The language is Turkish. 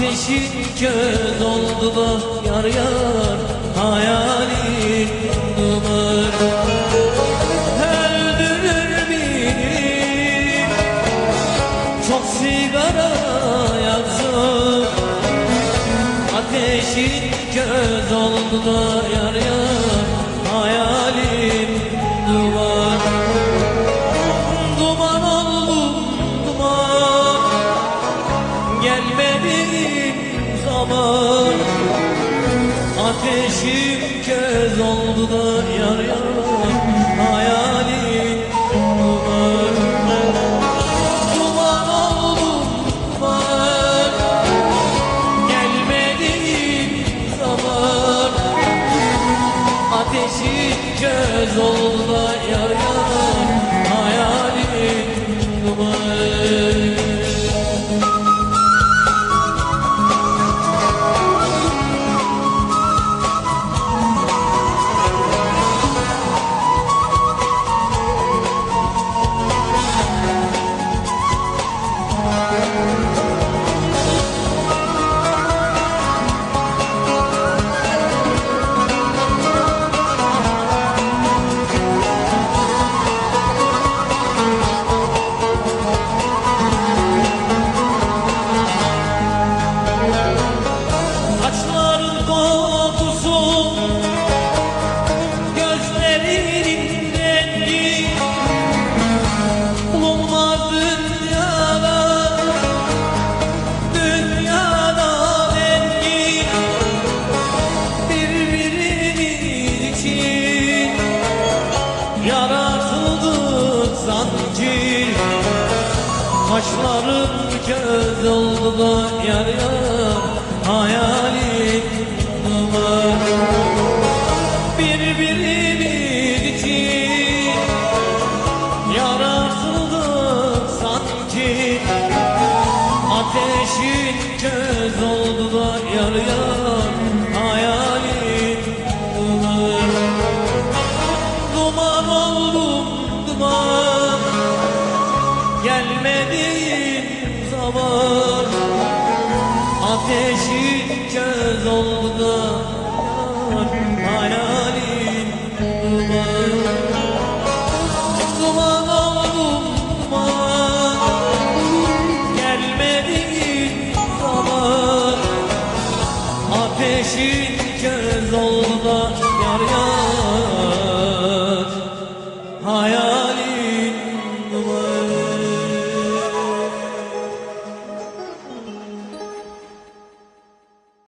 Ateşin köz oldu da yar yar hayalin duman Öldürür beni. Çok sigara yaktım Ateşin köz oldu da yar Gelmediğin zaman Ateşim köz oldu da yar yar Hayalim duman oldum duman Gelmediğin zaman Ateşim köz oldu yar Kaşların köz oldu da yar yar Hayalim duman. Birbirimiz için Yaratıldık sanki. Ateşin köz oldu da yar yar gelmediğim zaman Ateşin köz oldu da hayalin duman Duman oldum duman gelmediğim zaman Ateşin köz oldu da yar yar hayal